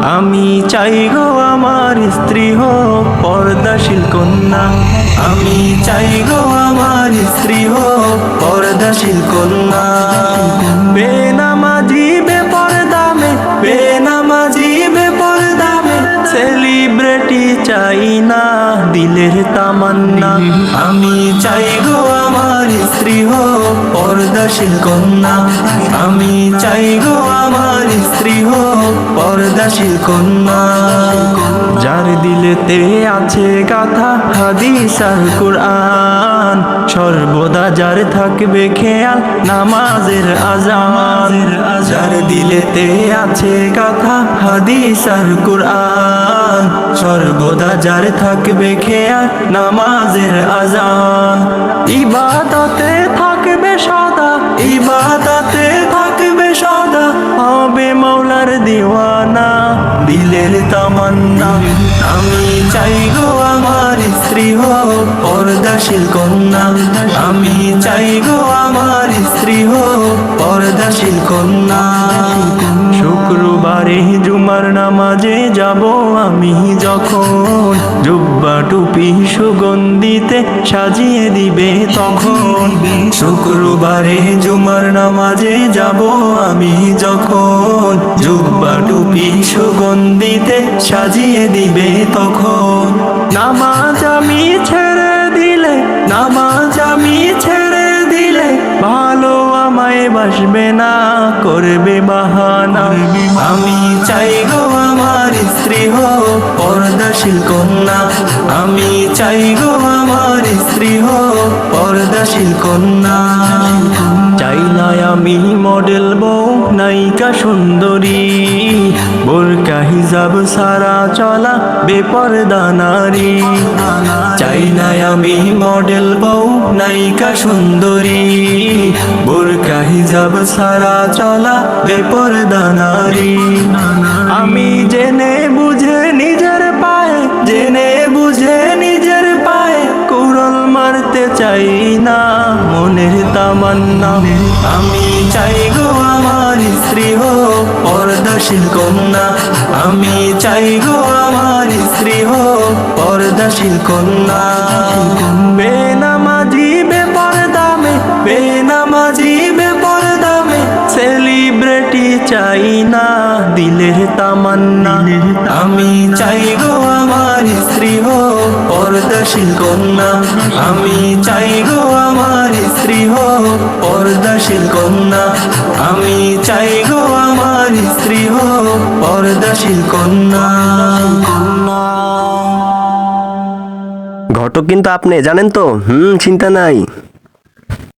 আমি চাই গো আমার স্ত্রী হোক পর্দাশীল কন্যা। আমি চাই গো আমার স্ত্রী হোক পর্দাশীল কন্যা। বেনামাজি বেপরদামে বেনামাজি বেপরদামে সেলিব্রিটি চাই না দিলের তামান্না। আমি চাই গো আমার স্ত্রী হোক পর্দাশীল কন্যা। আমি চাই গো আমার স্ত্রী হোক পর্দাশীল কন্যা, যার দিলেতে আছে গাথা হাদিস আর কুরআন। সর্বদা যার থাকবে খেয়াল নামাজের আজান। যার দিলেতে আছে গাথা হাদিস আর কুরআন। সর্বদা যার থাকবে খেয়াল নামাজের আজান। ইবাদতে মৌলার দিওয়ানা দিলের তামান্না। আমি চাই গো স্ত্রী হোক, পর্দাশীল কন্যা, আমি চাই গো আমার স্ত্রী হোক, পর্দাশীল কন্যা। শুক্রবারে জুমার নামাজে যাব আমি যখন, জুব্বা টুপি সুগন্ধিতে সাজিয়ে দিবে তখন। শুক্রবারে জুমার নামাজে যাব আমি যখন, জুব্বা টুপি সুগন্ধিতে সাজিয়ে দিবে তখন। নামাজ আমি ছেড়ে দিলে, নামাজ আমি ছেড়ে দিলে, ভালো আমায় বাসবে না, করবে বাহানা। আমি চাই গো আমার স্ত্রী হোক, পর্দাশীল কন্যা। আমি চাই গো আমার স্ত্রী হোক, পর্দাশীল কন্যা। চাই না আমি মডেল বউ, নায়িকা সুন্দরী। বোরকা, হিজাব সারা চলা বেপরদা নারী। চাই না আমি মডেল বউ, নায়িকা সুন্দরী। বোরকা হিজাব সারা চলা বেপর নারী আমি জেনে বুঝে নিজের পায়ে, জেনে বুঝে নিজের পায়ে কুরল মারতে চাই না, মনের তামান্না। আমি চাই গো আমার স্ত্রী হোক পর্দাশীল কন্যা। আমি চাই গো আমার স্ত্রী হোক পর্দাশীল কন্যা। বেনামাজি বেপরদামে বেনামাজি বেপরদামে সেলিব্রিটি চাই না দিলের তামান্না। আমি চাই গো আমার স্ত্রী হোক পর্দাশীল কন্যা। আমি চাই গো আমার স্ত্রী হোক পর্দাশীল কন্যা। আমি চাই গো আমার স্ত্রী হোক পর্দাশীল কন্যা। ঘটক কিন্তু আপনি জানেন তো? হুম চিন্তা নাই।